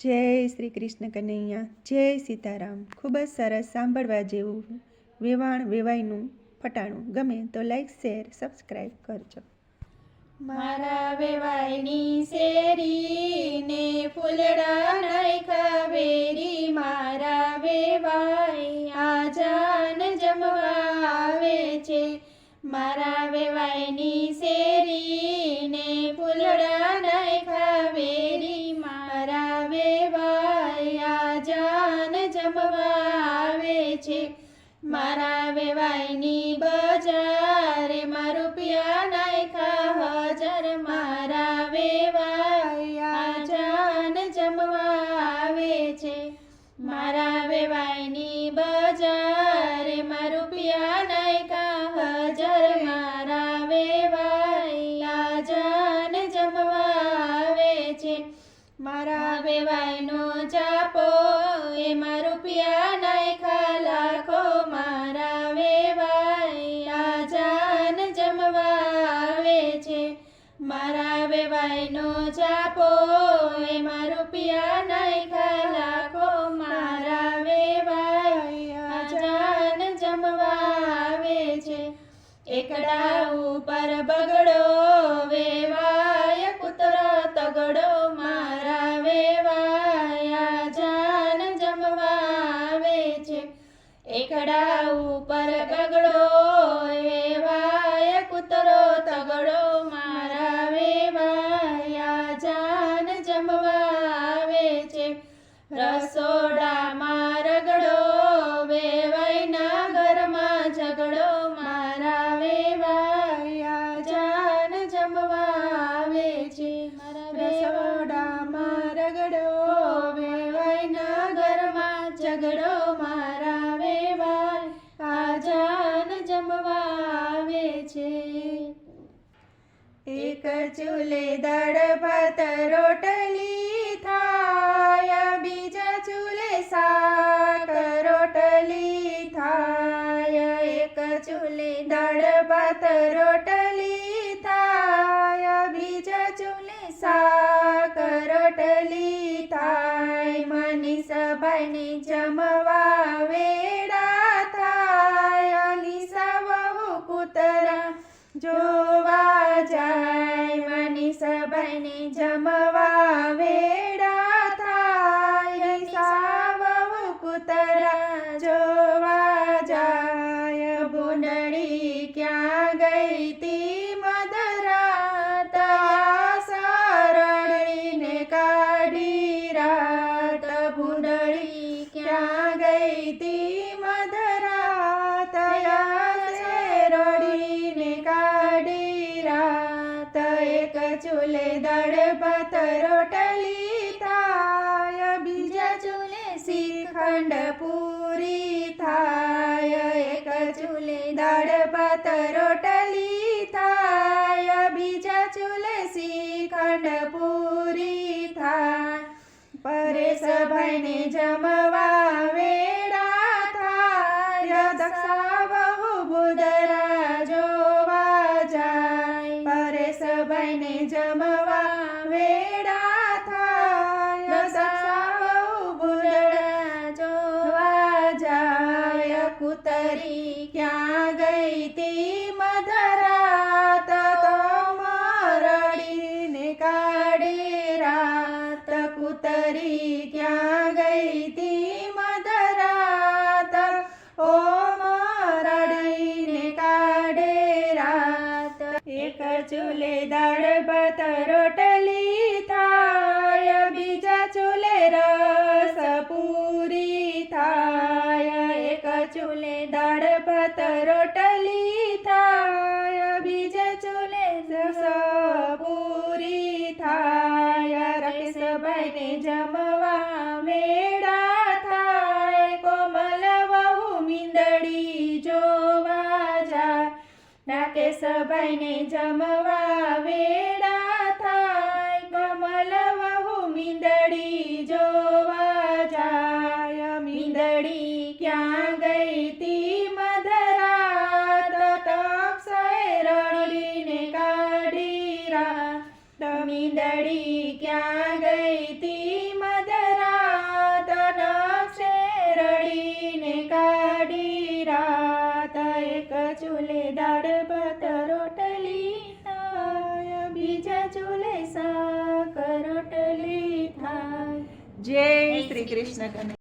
જય શ્રી કૃષ્ણ કનૈયા, જય સીતારામ. ખૂબ જ સરસ સાંભળવા જેવું વેવાણ વેવાઈનું ફટાણું ગમે તો લાઈક શેર સબસ્ક્રાઈબ કરજો. મારા વેવાઈની શેરી ને ફૂલડા નાયખા વેરી મારા વેવાઈ આજાન જમવા આવે છે. મારા વેવાઈની શેરી છે. મારા વેવાઈની બજારે વેવાઈનો જાપો, એમાં રૂપિયા નહીં ખલાકો. મારા વેવાય અજાન જમવા આવે છે. એકડા ઉપર બગડો, વેવાય કૂતરો તગડો. મારા વેવાયા જાન જમવા આવે છે. એકડા ઉપર બગડો જમવા આવે છે. રસોડામાં રગડો વેવાઈના ઘરમાં ઝઘડો મારા વેવાયા જાન જમવા આવે છે. રસોડામાં રગડો વેવાઈના ઘરમાં ઝઘડો મારા એક ચૂલે દાળ, ભાત, રોટલી થાય. બીજા ચૂલે શાક, રોટલી થાય. એક ચૂલે દાળ, ભાત, રોટલી થાય. બીજા ચૂલે શાક, રોટલી થાય. મનીષભાઈને જમવા વેડા થાય. નિશા વહુ કુતરા જોવા I'm a શ્રીખંડ પૂરી થાય, એક ચૂલે દાળ ભાત, રોટલી થાય, બીજા ચૂલે શ્રીખંડ પૂરી થાય. પરેશભાઈને જમવા વેડા થાય, દક્ષા બહુ બુદરા જોવા જાય. પરેશભાઈને જમવા કુતરી ક્યાં ગઈ તી મધરાત? ઓ મરડીને કાઢે રાત. એક ચૂલે દાળ ભાત રોટલી થાય, બીજા ચૂલે રસ પૂરી થાય. એક ચૂલે દાળ ભાત રાકેશભાઈને જમવા વેડા થાય. કોમલ વહુ મીંદડી જોવા જાય રાકેશભાઈને જમવા વેડા દડી ક્યાં ગઈ તી મદરાત નક્ષે રડીને કાઢી રાત એક ચૂલે દાળ ભાત રોટલી થાય બીજા ચૂલે સાક રોટલી થાય. જય શ્રી કૃષ્ણ.